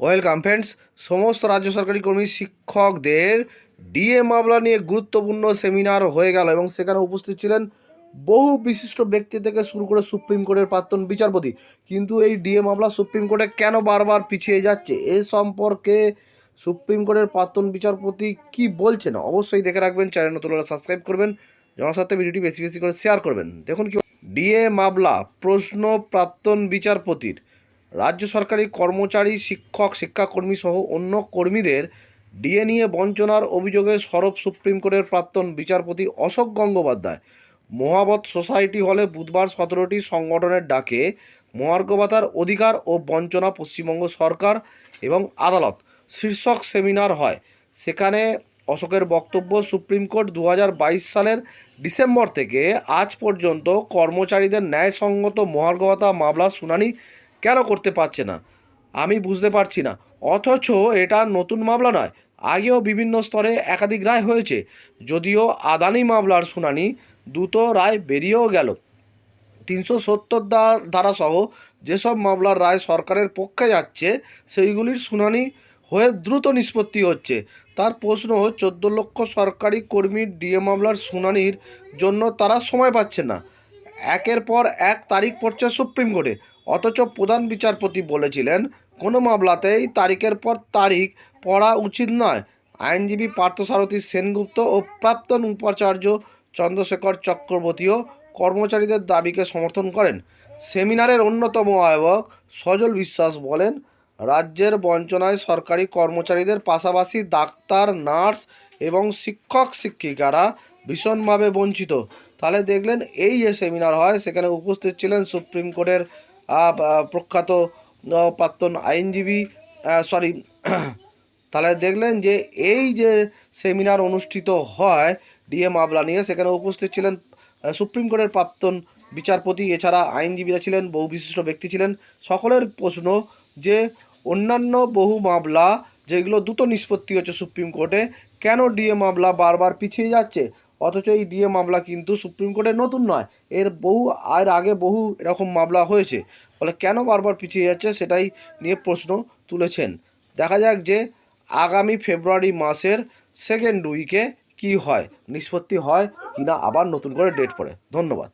Welcome friends, সমস্ত রাজ্য সরকারি কর্মী, শিক্ষকদের ডিএ মামলা নিয়ে গুরুত্বপূর্ণ সেমিনার হয়ে গেল এবং সেখানে উপস্থিত ছিলেন বহু বিশিষ্ট ব্যক্তি থেকে শুরু করে সুপ্রিম কোর্টের প্রাক্তন বিচারপতি। কিন্তু এই ডিএ মামলা সুপ্রিম কোর্টে কেন বারবার পিছিয়ে যাচ্ছে? এ সম্পর্কে সুপ্রিম কোর্টের প্রাক্তন বিচারপতি কি বলছেন? অবশ্যই দেখে রাখবেন, চ্যানেল নতুন সাবস্ক্রাইব করবেন জনস্বার্থে ভিডিওটি বেশি বেশি করে শেয়ার করবেন। দেখুন কি ডিএ মামলা প্রশ্ন প্রাক্তন বিচারপতির রাজ্য সরকারি কর্মচারী, শিক্ষক, শিক্ষাকর্মী সহ অন্য কর্মীদের ডিএ নিয়ে বঞ্চনার অভিযোগে সরব সুপ্রিম কোর্টের প্রাক্তন বিচারপতি অশোক গঙ্গোপাধ্যায়। মহাবত সোসাইটি হলে বুধবার সতেরোটি সংগঠনের ডাকে মহার্ঘ ভাতার অধিকার ও বঞ্চনা পশ্চিমবঙ্গ সরকার এবং আদালত শীর্ষক সেমিনার হয়। সেখানে অশোকের বক্তব্য সুপ্রিম কোর্ট দু হাজার বাইশ সালের ডিসেম্বর থেকে আজ পর্যন্ত কর্মচারীদের ন্যায়সঙ্গত মহার্ঘ ভাতা মামলার শুনানি কেন করতে পারছে না? আমি বুঝতে পারছি না। অথচ এটা নতুন মামলা নয়, আগেও বিভিন্ন স্তরে একাধিক রায় হয়েছে। যদিও আদানি মামলার শুনানি দ্রুত রায় বেরিয়েও গেল। তিনশো সত্তর ধারাসহ যেসব মামলার রায় সরকারের পক্ষে যাচ্ছে, সেইগুলির শুনানি হয়ে দ্রুত নিষ্পত্তি হচ্ছে। তার প্রশ্ন, চোদ্দ লক্ষ সরকারি কর্মীর ডিএ মামলার শুনানির জন্য তারা সময় পাচ্ছে না। একের পর এক তারিখ পড়ছে সুপ্রিম কোর্টে। অথচ প্রধান বিচারপতি বলেছিলেন, কোনো মামলাতেই তারিখের পর তারিখ পড়া উচিত নয়। আইনজীবী পার্থসারথী সেনগুপ্ত ও প্রাক্তন উপাচার্য চন্দ্রশেখর চক্রবর্তীও কর্মচারীদের দাবিকে সমর্থন করেন। সেমিনারের অন্যতম আয়োজক সজল বিশ্বাস বলেন, রাজ্যের বঞ্চনায় সরকারি কর্মচারীদের পাশাপাশি ডাক্তার, নার্স এবং শিক্ষক, শিক্ষিকারা ভীষণভাবে বঞ্চিত। তাহলে দেখলেন, এই যে সেমিনার হয়, সেখানে উপস্থিত ছিলেন সুপ্রিম কোর্টের প্রখ্যাত প্রাক্তন আইনজীবী সরি তাহলে দেখলেন যে এই যে সেমিনার অনুষ্ঠিত হয় ডিএ মামলা নিয়ে, সেখানে উপস্থিত ছিলেন সুপ্রিম কোর্টের প্রাক্তন বিচারপতি, এছাড়া আইনজীবীরা ছিলেন, বহু বিশিষ্ট ব্যক্তি ছিলেন। সকলের প্রশ্ন যে অন্যান্য বহু মামলা, যেগুলো দ্রুত নিষ্পত্তি হচ্ছে সুপ্রিম কোর্টে, কেন ডিএ মামলা বারবার পিছিয়ে যাচ্ছে? অথচ এই ডিএ মামলা কিন্তু সুপ্রিম কোর্টে নতুন নয়। এর বহু আর আগে বহু এরকম মামলা হয়েছে। ফলে কেন বারবার পিছিয়ে যাচ্ছে সেটাই নিয়ে প্রশ্ন তুলেছেন। দেখা যাক যে আগামী ফেব্রুয়ারি মাসের সেকেন্ড উইকে কি হয়, নিষ্পত্তি হয় কিনা, আবার নতুন করে ডেট পড়ে। ধন্যবাদ।